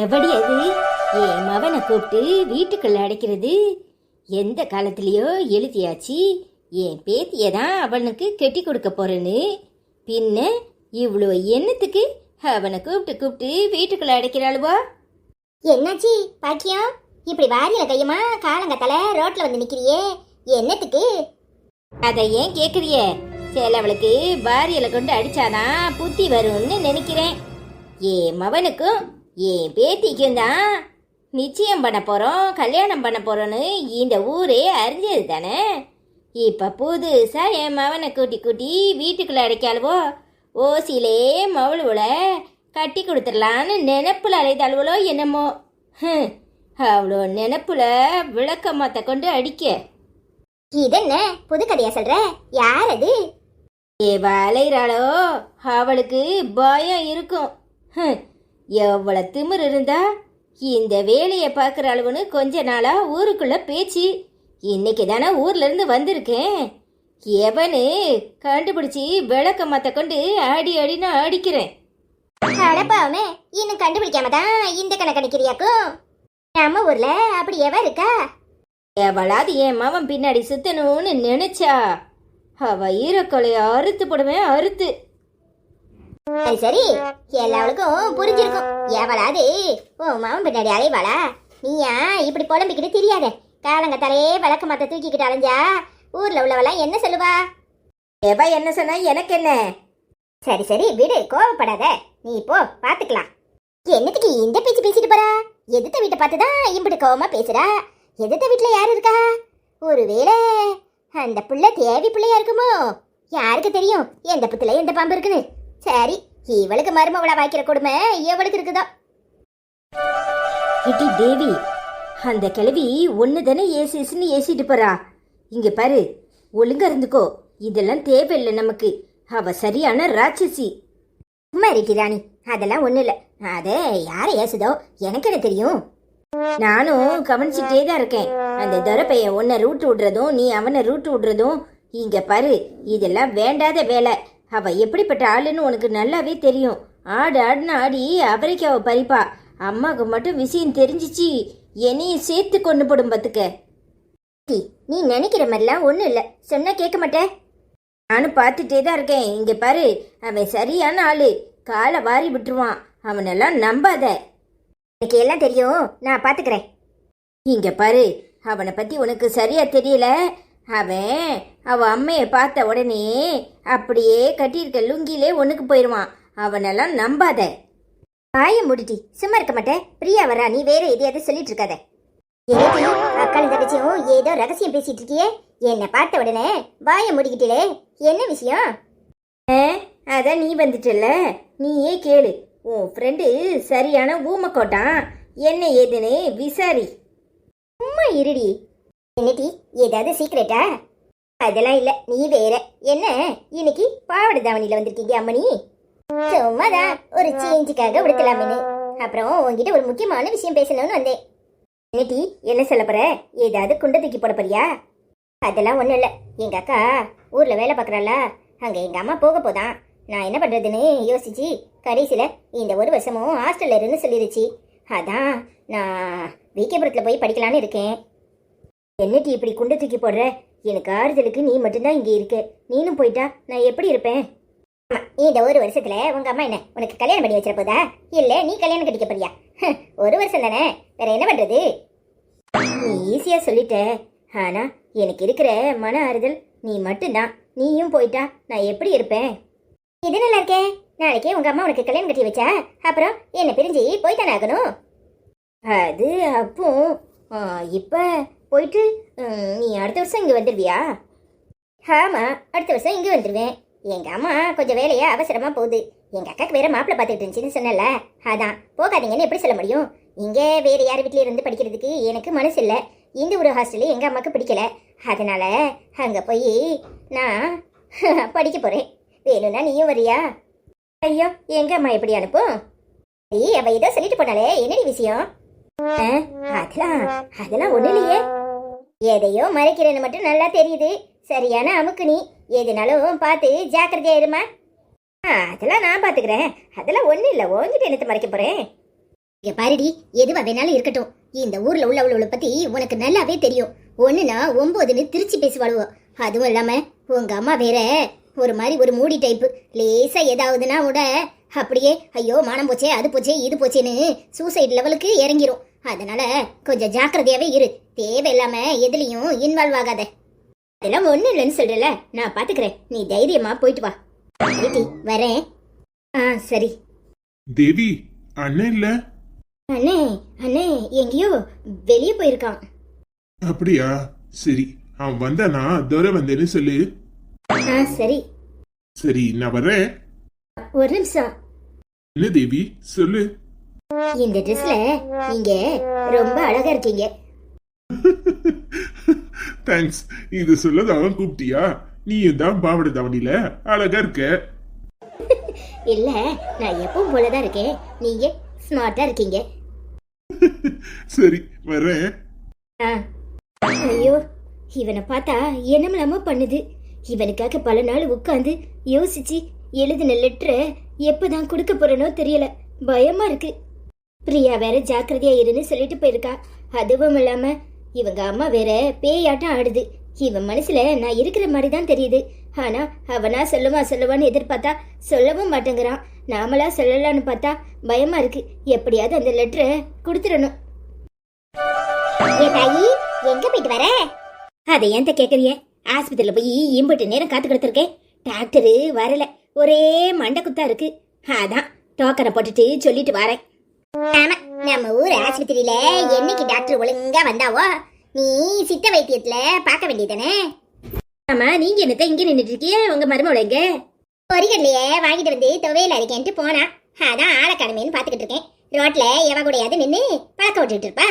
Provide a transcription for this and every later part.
எவடி அது? என் மவனை கூப்பிட்டு வீட்டுக்குள்ள அடைக்கிறது. எந்த காலத்திலயோ எழுதியாச்சு. என் பேத்திய தான் அவனுக்கு கெட்டி கொடுக்க போறேன்னு. பின்ன இவ்வளோ எண்ணத்துக்கு அவனை கூப்பிட்டு கூப்பிட்டு வீட்டுக்குள்ள அடைக்கிறாளுவா? என்னாச்சு பாக்கியம் இப்படி வாரியில கையமா காலங்கத்தால ரோட்ல வந்து நிக்கிறியே? என்னத்துக்கு? அதை ஏன் கேக்குறிய? சேலவளுக்கு பாரியலை கொண்டு அடிச்சாதான் புத்தி வரும்னு நினைக்கிறேன். என் மவனுக்கும் என் பேத்திக்கும் தான் நிச்சயம் பண்ண போறோம் கல்யாணம் பண்ண போறோன்னு இந்த ஊரே அறிஞ்சது தானே? இப்ப புதுசா என் மவனை கூட்டி கூட்டி வீட்டுக்குள்ள அடைக்காளுவோ? ஓசியிலே மவளுவல கட்டி கொடுத்துடலான்னு நினைப்புல அலைதாளுவளோ என்னமோ? ஹம், அவ்வளோ நினைப்புல விளக்கமாத்த கொண்டு அடிக்க. இது என்ன புது கதையா சொல்ற? யார் அது ஏவ அலைகிறாளோ அவளுக்கு பயம் இருக்கும். ஹம், எவ்வளவு திமிர் இருந்தா? இந்த வேலையை பார்க்குற அளவுன்னு கொஞ்ச நாளா ஊருக்குள்ள பேச்சு. இன்னைக்கு தானே ஊர்ல இருந்து வந்திருக்கேன். எவனு கண்டுபிடிச்சி விளக்க மத்த கொண்டு ஆடி ஆடின்னு அடிக்கிறேன். அடப்பாவமே இன்னும் கண்டுபிடிக்காம தான் இந்த கணக்கு அடிக்கிறியாக்கும் நம்ம ஊர்ல அப்படி எவ இருக்கா? எவளாவது என் மவன் பின்னாடி சுத்தணும்னு நினைச்சா அவ ஈரக்கொலைய அறுத்து போடுவேன் அறுத்து. சரி சரி. எல்லாருக்கும் புரிஞ்சிருக்கும். எவளாது ஓ மாமன் பின்னாடி அலைவாளா நீயா? இப்படி புலம்பிக்கிட்டு தெரியாத. காலங்கத்தாலே விளக்க மாத்த தூக்கிக்கிட்டு அலைஞ்சா ஊர்ல உள்ளவெல்லாம் என்ன சொல்லுவா? எவ என்ன சொன்னா? எனக்கு என்ன? சரி சரி விடு. கோவப்படாத. நீ போ பாத்துக்கலாம். என்னத்துக்கு இந்த பேச்சு பேசிட்டு போறா? எதிர்த்த வீட்டை பார்த்து தான் இப்படி கோவமா பேசுறா. எதிர்த்த வீட்டுல யார் இருக்கா? ஒருவேளை அந்த புள்ள தேவி பிள்ளையா இருக்குமோ? யாருக்கு தெரியும்? எந்த புத்துல எந்த பாம்பு இருக்குன்னு? சரி இவளுக்கு மருமவளா வாய்க்கிற கொடுமை எவளுக்கு இருக்குதோ? இட்டி தேவி அந்த கிழவி ஒன்று தானே ஏசு ஏசுன்னு ஏசிட்டு போறா. இங்க பாரு ஒழுங்கா இருந்துக்கோ இதெல்லாம் தேவையில்லை நமக்கு. அவ சரியான ராட்சசி. சும்மா இருக்கி ராணி அதெல்லாம் ஒண்ணும் இல்ல. அதே யாரை ஏசுதோ எனக்கு என்ன தெரியும்? நானும் கவனிச்சுட்டே தான் இருக்கேன். அந்த துரப்பைய உன்னை ரூட் விடுறதும் நீ அவனை ரூட் விடுறதும் இங்க பாரு இதெல்லாம் வேண்டாத வேலை. அவ எப்படிப்பட்ட ஆளுன்னு உனக்கு நல்லாவே தெரியும். ஆடு ஆடுன்னு ஆடி அவரைக்கு அவ பறிப்பா. அம்மாவுக்கு மட்டும் விஷயம் தெரிஞ்சிச்சு. என்னையும் சேர்த்து கொண்டு போடும் பத்துக்க. நீ நினைக்கிற மாதிரிலாம் ஒன்றும் இல்லை. சொன்னால் கேட்க மாட்டேன் நானும் பார்த்துட்டே தான் இருக்கேன். இங்கே பாரு அவன் சரியான ஆளு. காலை வாரி விட்டுருவான். அவனெல்லாம் நம்பாத. எனக்கு எல்லாம் தெரியும். நான் பார்த்துக்கிறேன் இங்கே பாரு அவனை பற்றி உனக்கு சரியாக தெரியல. அவன் அவ அம்மையை பார்த்த உடனே அப்படியே கட்டியிருக்க லுங்கிலே ஒண்ணுக்கு போயிடுவான் அவனெல்லாம் நம்பாத. வாய முடிட்டி சும்மா இருக்க மாட்டேன். பிரியா வரா. நீ வேற எதையாவது சொல்லிட்டு இருக்காத. என்னடி? அக்காளும் தங்கச்சியும் ஏதோ ரகசியம் பேசிட்டு இருக்கியே? என்னை பார்த்த உடனே வாய முடிக்கிட்டே என்ன விஷயம்? ஆ, அதான் நீ வந்துட்டல நீயே கேளு. உன் ஃப்ரெண்டு சரியான ஊமக்கோட்டான். என்ன ஏதுன்னு விசாரி. சும்மா இருடி. என்னடி ஏதாவது சீக்ரெட்டா அதெல்லாம் இல்ல நீ வேற. என்ன இன்னைக்கு பாவாடை தாவணியில வந்திருக்கீங்க அம்மணி? சும்மாதான் ஒரு சேஞ்சுக்காக விடுக்கலாமேனு அப்புறம் உன்கிட்ட ஒரு முக்கியமான விஷயம் பேசணும்னு வந்தேன். என்னடி என்ன சொல்ல போற? ஏதாவது குண்டை தூக்கி போட போறியா? அதெல்லாம் ஒண்ணும் இல்ல. எங்க அக்கா ஊர்ல வேலை பார்க்கறாள அங்க எங்க அம்மா போக போதான். நான் என்ன பண்ணுறதுன்னு யோசிச்சு கடைசியில் இந்த ஒரு வருஷமும் ஹாஸ்டலில் இருந்து சொல்லிடுச்சு அதான் நான் விகேபுரத்தில் போய் படிக்கலான்னு இருக்கேன். என்னடி இப்படி குண்டை தூக்கி போடுற? எனக்கு ஆறுதலுக்கு நீ மட்டும்தான் இங்கே இருக்க. நீனும் போயிட்டா நான் எப்படி இருப்பேன்? ஆமா இந்த ஒரு வருஷத்துல உங்க அம்மா என்ன உனக்கு கல்யாணம் பண்ணி வச்சிட போதா? இல்ல நீ கல்யாணம் கட்டிக்க போறியா? ஒரு வருஷம் தானே? வேற என்ன பண்றது? நீ ஈஸியா சொல்லிட்ட. ஆனா எனக்கு இருக்கிற மன ஆறுதல் நீ மட்டும்தான். நீயும் போயிட்டா நான் எப்படி இருப்பேன்? இது நல்லா இருக்கே. நாளைக்கே உங்க அம்மா உனக்கு கல்யாணம் கட்டி வச்சா அப்புறம் என்ன பிரிஞ்சு போய்தானே ஆகணும்? அது அப்போ இப்போ போயிட்டு நீ அடுத்த வருஷம் இங்கே வந்துடுவியா ஆமாம் அடுத்த வருஷம் இங்கே வந்துடுவேன் எங்கள் அம்மா கொஞ்சம் வேலையாக அவசரமாக போகுது. எங்கள் அக்காக்கு வேறு மாப்பிள்ளை பார்த்துட்டு இருந்துச்சுன்னு சொன்னல அதான் போகாதீங்கன்னு எப்படி சொல்ல முடியும்? இங்கே வேறு யார் வீட்லயும் இருந்து படிக்கிறதுக்கு எனக்கு மனசு இல்லை. இந்த ஒரு ஹாஸ்டலு எங்கள் அம்மாக்கு பிடிக்கல. அதனால் அங்கே போய் நான் படிக்க போகிறேன் வேணும்னா நீயும் வரியா? ஐயோ எங்கள் அம்மா எப்படி அனுப்பும் சரி அவ ஏதோ சொல்லிட்டு போனாலே என்னடி விஷயம்? ஆ, அதெல்லாம் அதெல்லாம் ஒன்றும் இல்லையே. எதையோ மறைக்கிறேன்னு மட்டும் நல்லா தெரியுது. சரியான அமுக்கு நீ எதுனாலும் பார்த்து ஜாக்கிரதையா இருமா? ஆ, அதெல்லாம் நான் பாத்துக்கிறேன் அதெல்லாம் ஒண்ணு இல்ல. ஓஞ்சிட்டு என்னத்தை மறைக்க போறேன்? இங்க பாருடி எதுவா வேணாலும் இருக்கட்டும். இந்த ஊர்ல உள்ளவளவளை பத்தி உனக்கு நல்லாவே தெரியும். ஒண்ணுனா ஒன்பதுன்னு திருச்சி பேசுவாளுவோ. அதுவும் இல்லாம உங்க அம்மா வேற ஒரு மாதிரி ஒரு மூடி டைப்பு லேசா ஏதாவதுன்னா கூட அப்படியே ஐயோ மானம் போச்சே அது போச்சே இது போச்சேன்னு சூசைட் லெவலுக்கு இறங்கிரும். அதனால கொஞ்சம் ஜாக்கிரதையாவே இரு. தேவையில்லாம எதுலயும் இன்வால்வ் ஆகாத. அதெல்லாம் ஒண்ணு இல்லைன்னு சொல்றல நான் பாத்துக்கிறேன். நீ தைரியமா போயிட்டு வா. வரேன். ஆ சரி. தேவி அண்ணன் இல்ல? அண்ணே அண்ணே எங்கேயோ வெளியே போயிருக்கான். அப்படியா? சரி அவன் வந்தானா துரை வந்தேன்னு சொல்லு. ஆ சரி. சரி நான் வர்றேன். ஒரு நிமிஷம். என்ன தேவி? சொல்லு. இந்த ட்ரெஸ்ல நீங்க ரொம்ப அழகா இருக்கீங்க. தேங்க்ஸ் இது சொல்லதான் கூப்பிட்டியா? நீயும் தான் பாவட தாவணியில அழகா இருக்க? இல்ல நான் எப்பவும் போலதான் இருக்கேன். நீங்க ஸ்மார்ட்டா இருக்கீங்க. சரி வர்றேன். ஆ. ஐயோ இவனை பார்த்தா என்னமில்லாம பண்ணுது. இவனுக்காக பல நாள் உட்காந்து யோசிச்சு எழுதின லெட்டரை எப்பதான் கொடுக்க போறேனோ தெரியல. பயமா இருக்கு. பிரியா வேற ஜாக்கிரதையா இருன்னு சொல்லிட்டு போயிருக்கா. அதுவும் இல்லாம இவங்க அம்மா வேற பேயாட்டம் ஆடுது. இவன் மனசுல நான் இருக்கிற மாதிரி தான் தெரியுது. ஆனா அவனா சொல்லுவா சொல்லுவான்னு எதிர்பார்த்தா சொல்லவும் மாட்டேங்கிறான். நாமளா சொல்லலான்னு பார்த்தா பயமா இருக்கு. எப்படியாவது அந்த லெட்டரை கொடுத்துடணும். தாயி எங்க போயிட்டு வர? அதை ஏன்ட்ட கேக்குறிய? ஆஸ்பத்திரியில போய் இம்புட்டு நேரம் காத்து கொடுத்துருக்கேன் டாக்டரு வரல. ஒரே மண்டை குத்தா இருக்கு. அதான் டோக்கனை போட்டுட்டு சொல்லிட்டு வரேன். ஆமா நம்ம ஊர் ஆஸ்பத்திரியில என்னைக்கு டாக்டர் ஒழுங்கா வந்தாவோ நீ சித்த வைத்தியத்துல பார்க்க வேண்டியதானே ஆமா நீங்க என்னத்த இங்க நின்றுட்டு இருக்கீங்க? உங்க மருமகள் எங்க? பொறிகடலையே வாங்கிட்டு வந்து துவையில இருக்கேன்ட்டு போனா. அதான் ஆளக்கடமைன்னு பாத்துக்கிட்டு இருக்கேன். ரோட்ல எவ கூடையாவது நின்று பழக்க விட்டுட்டு இருப்பா.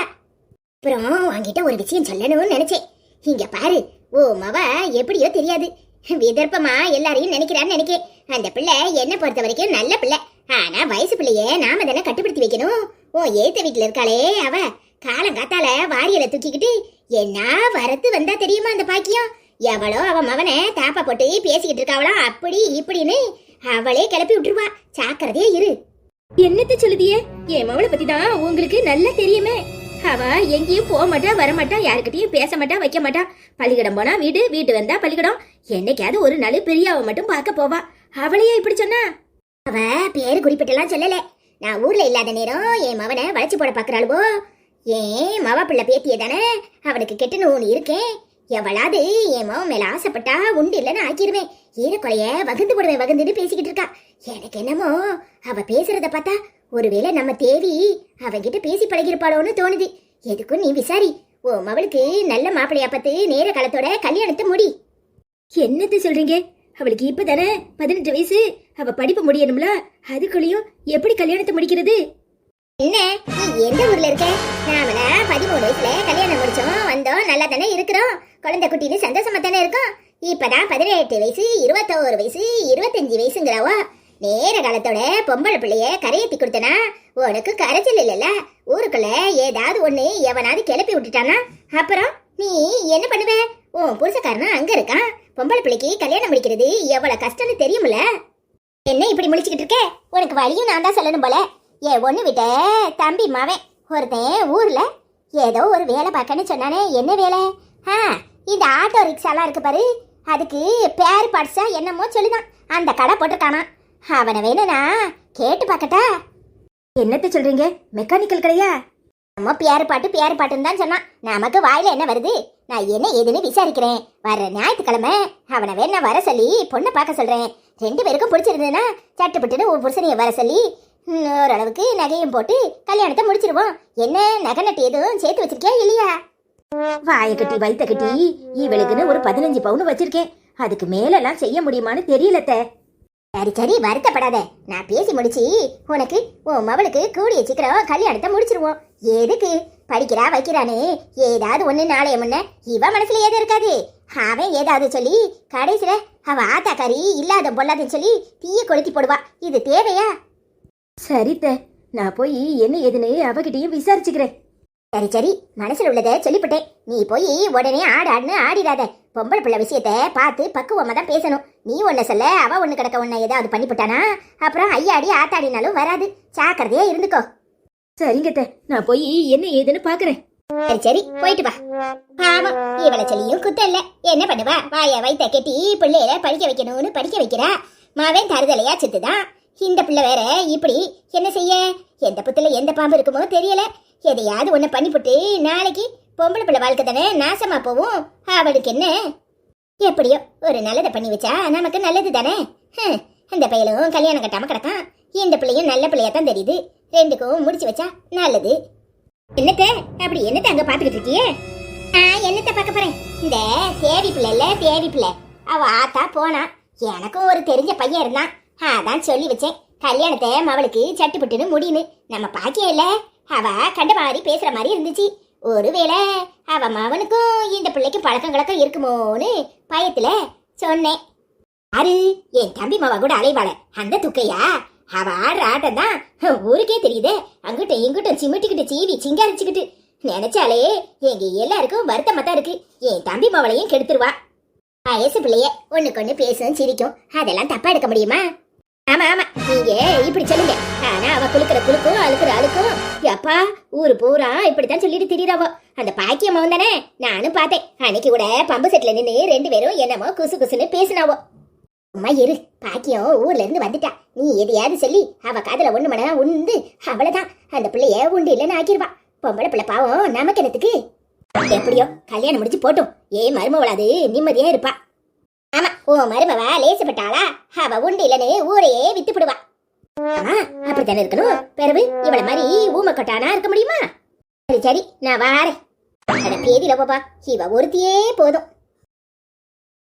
அப்புறம் உன்கிட்ட ஒரு விஷயம் சொல்லணும்னு நினைச்சேன். இங்க பாரு ஓ மவ எப்படியோ தெரியாது. விதர்ப்பமா எல்லாரையும் நினைக்கிறான்னு நினைக்கேன். அந்த பிள்ளை என்ன பொறுத்த வரைக்கும் நல்ல பிள்ளை. ஆனா வயசு பிள்ளைய நாம தானே கட்டுப்படுத்தி வைக்கணும். ஓ ஏத்த வீட்டுல இருக்காளே அவ. காலங்காத்தால வாரியலை தூக்கிக்கிட்டு என்ன வரத்து வந்தா தெரியுமா அந்த பாக்கியம்? எவளோ அவ மவனை தாப்பா போட்டு பேசிக்கிட்டு இருக்காவளாம் அப்படி இப்படின்னு அவளே கிளப்பி விட்டுருவா. சாக்கிறதே இரு. என்னத்த சொல்லுதியே? என் மவளை பத்தி தான் உங்களுக்கு நல்லா தெரியுமே. அவ எங்கேயும் போக மாட்டா வர மாட்டா யாருக்கிட்டயும் பேச மாட்டா வைக்க மாட்டா. பள்ளிக்கூடம் போனா வீடு வீட்டு வந்தா பள்ளிக்கூடம். என்னைக்காவது ஒரு நாள் பெரியாவ மட்டும் பார்க்க போவா. அவளையே இப்படி சொன்னா? அவ பேரு குறிப்பிட்டெல்லாம் சொல்லல. நான் ஊர்ல இல்லாத நேரம் என் மவனை வளைச்சு போட பாக்குறாளுவோ? ஏன் மவ பிள்ளை பேத்தியே தானே அவனுக்கு கெட்டணும்னு இருக்கேன் எவளாவது என் மவன் மேல ஆசைப்பட்டா உண்டு இல்லைன்னு ஆக்கிடுவேன் ஈரக்குறைய வகுந்து போடுவேன் வகுந்துன்னு பேசிக்கிட்டு இருக்கா. எனக்கு என்னமோ அவ பேசுறத பார்த்தா ஒருவேளை நம்ம தேவி அவகிட்ட பேசி பழகிருப்பாளோன்னு தோணுது. எதுக்கும் நீ விசாரி. ஓ மவளுக்கு நல்ல மாப்பிள்ளையா பார்த்து நேர காலத்தோட கல்யாணத்தை முடி. என்னத்து சொல்றீங்க? அவளுக்கு இப்பதானே பதினெட்டு வயசு. அவ படிப்பு முடியணும்ல அதுக்குள்ளயும் எப்படி கல்யாணத்தை முடிக்கிறது? என்ன நீ எந்த ஊர்ல இருக்க? நாமல பதிமூணு வயசுல கல்யாணம் முடிச்சோம் வந்தோம் நல்லா தானே இருக்கிறோம். குழந்தை குட்டின்னு சந்தோஷமா தானே இருக்கோம். இப்பதான் பதினெட்டு வயசு இருபத்தோரு வயசு இருபத்தஞ்சு வயசுங்கிறவோ. நேர காலத்தோட பொம்பளை பிள்ளைய கரையேத்தி கொடுத்தனா உனக்கு கரைச்சல் இல்லைல்ல? ஊருக்குள்ள ஏதாவது ஒண்ணு எவனாவது கிளப்பி விட்டுட்டானா? அப்புறம் நீ என்ன பண்ணுவ? உன் புருஷக்காரனா அங்க இருக்கான். பொம்பளை பிள்ளைக்கு கல்யாணம் முடிக்கிறது எவ்வளவு கஷ்டம்னு தெரியுமில்ல? என்ன இப்படி முடிச்சுக்கிட்டு இருக்க? உனக்கு வழியும் நான் தான் சொல்லணும் போல. ஏ ஒன்று விட்ட தம்பி மாவன் ஒருத்தன் ஊர்ல ஏதோ ஒரு வேலை பார்க்கன்னு சொன்னானே என்ன வேலை? ஆ இந்த ஆட்டோ ரிக்ஷாலாம் இருக்கு பாரு அதுக்கு பேர் பார்ட்ஸா என்னமோ சொல்லுதான். அந்த கடை போட்டிருக்கானா அவனை வேணும்னா கேட்டு பார்க்கட்டா. என்னத்த சொல்றீங்க? மெக்கானிக்கல் கடையா? நம்ம பேர் பாட்டு பேர் பாட்டுன்னு தான் சொன்னான். நமக்கு வாயில என்ன வருது? நான் என்ன ஏதுன்னு விசாரிக்கிறேன். வர ஞாயிற்றுக்கிழமை அவனை வேணா வர சொல்லி பொண்ணை பார்க்க சொல்கிறேன் ரெண்டு பேருக்கும் பிடிச்சிருந்ததுன்னா சட்டுப்பட்டுன்னு ஒரு புருஷனையை வர சொல்லி ஓரளவுக்கு நகையும் போட்டு கல்யாணத்தை முடிச்சிருவோம். என்ன நகை நட்டு எதுவும் சேர்த்து வச்சிருக்கியா இல்லையா? வாய கட்டி வைத்த கட்டி இவளுக்குன்னு ஒரு பதினஞ்சு பவுன் வச்சிருக்கேன். அதுக்கு மேலெல்லாம் செய்ய முடியுமான்னு தெரியலத்த. சரி சரி வருத்தப்படாத. நான் பேசி முடிச்சு உனக்கு உன் மவளுக்கு கூடிய சீக்கிரம் கல்யாணத்தை முடிச்சிருவோம். எதுக்கு? படிக்கிறா வைக்கிறானே. ஏதாவது ஒண்ணு நாளைய முன்ன இவ மனசுல ஏது இருக்காது. அவன் ஏதாவது சொல்லி கடைசியில அவ ஆத்தாக்காரி இல்லாத பொல்லாதுன்னு சொல்லி தீய கொளுத்தி போடுவா. இது தேவையா? சரித்த நான் போய் என்ன ஏதுன்னு அவகிட்டயும் விசாரிச்சுக்கிறேன். சரி சரி. மனசுல உள்ளதை சொல்லிவிட்டேன் நீ போய் உடனே ஆடு ஆடுன்னு ஆடிடாத. பொம்பளை பிள்ளை விஷயத்த பார்த்து பக்குவமா தான் பேசணும். நீ ஒன்ன சொல்ல அவ ஒண்ணு கிடக்க ஒன்ன ஏதாவது பண்ணிவிட்டானா அப்புறம் ஐயாடி ஆத்தாடினாலும் வராது. ஜாக்கிரதையா இருந்துக்கோ. சரிங்கத்த நான் போய் என்ன ஏதுன்னு பாக்குறேன் சரி சரி போயிட்டு வா. பாவம் இவளை சொல்லியும் குத்தம் இல்ல. என்ன பண்ணுவா? வாய வைத்த கெட்டி பிள்ளையில படிக்க வைக்கணும்னு படிக்க வைக்கிறா. மாவன் தருதலையா செத்துதான் இந்த பிள்ளை வேற இப்படி என்ன செய்ய? எந்த புத்துல எந்த பாம்பு இருக்குமோ தெரியல. எதையாவது ஒண்ணு பண்ணிப்புட்டு நாளைக்கு பொம்பளை பிள்ளை வாழ்க்கை தானே நாசமா போவும். அவளுக்கு என்ன? எப்படியோ ஒரு நல்லதை பண்ணி வச்சா நமக்கு நல்லது தானே? அந்த பையலும் கல்யாணம் கட்டாம கிடக்கான். இந்த பிள்ளையும் நல்ல பிள்ளையா தான் தெரியுது. ரெண்டுக்கும் முடிச்சு வச்சா நல்லது. என்னத்த? அப்படி என்னத்த அங்க பாத்துக்கிட்டு இருக்கியே? ஆ என்னத்த பார்க்க போறேன்? இந்த தேவி பிள்ளைல இல்ல தேவி பிள்ளை. அவ ஆத்தா போனா. எனக்கும் ஒரு தெரிஞ்ச பையன் இருந்தான். அதான் சொல்லி வச்சேன். கல்யாணத்தை அவளுக்கு சட்டுப்பட்டுன்னு முடியுன்னு நம்ம பாக்கிய இல்ல. அவ கண்ட மாதிரி பேசுற மாதிரி இருந்துச்சு. ஒருவேளை அவ மவனுக்கும் இந்த பிள்ளைக்கு பழக்கம் கழக்கம் இருக்குமோன்னு பயத்துல சொன்னேன். யாரு என் தம்பி மாவா கூட அலைவாள. அந்த துக்கையா? அவ ஆடுற ஆட்டம் தான் ஊருக்கே தெரியுதே. அங்கிட்டும் இங்கிட்டும் சிமிட்டிக்கிட்டு சீவி சிங்காரிச்சுக்கிட்டு. நினைச்சாலே எங்க எல்லாருக்கும் வருத்தமா தான் இருக்கு. என் தம்பி மவளையும் கெடுத்துருவா. வயசு பிள்ளைய ஒண்ணுக்கு ஒண்ணு பேசும் சிரிக்கும். அதெல்லாம் தப்பா எடுக்க முடியுமா? ஆமா ஆமா. நீங்க இப்படி சொல்லுங்க. ஆனா அவ குளுக்கிற குளுக்கும் அழுக்குற அழுக்கும். எப்பா ஊரு பூரா இப்படித்தான் சொல்லிட்டு திரியறாவோ. அந்த பாக்கியம்மாவும் தானே நானும் பார்த்தேன். அன்னைக்கு கூட பம்பு செட்ல நின்று ரெண்டு பேரும் என்னமோ குசு குசுன்னு பேசினாவோ. அம்மா இரு. பாக்கியம் ஊர்ல இருந்து வந்துட்டா. நீ எதையாவது சொல்லி அவ காதல ஒண்ணு மணி உண்டு. அவ்வளவுதான். அந்த பிள்ளைய உண்டு இல்லைன்னு ஆக்கிருவா. பொம்பளை பிள்ளை பாவம் நமக்கு என்னத்துக்கு எப்படியோ கல்யாணம் முடிச்சு போட்டும். ஏ மருமவளாது நிம்மதியா இருப்பா. ஆமா உன் மருமவ லேசப்பட்டாளா? அவ உண்டு இல்லைன்னு ஊரையே வித்துப்பிடுவா ஆமா அப்படித்தானே இருக்கணும்? பிறகு இவள மாதிரி ஊமை கட்டானா இருக்க முடியுமா? சரி சரி நான் வாரேன். அட பேதில பாப்பா. இவ ஒருத்தியே போதும்.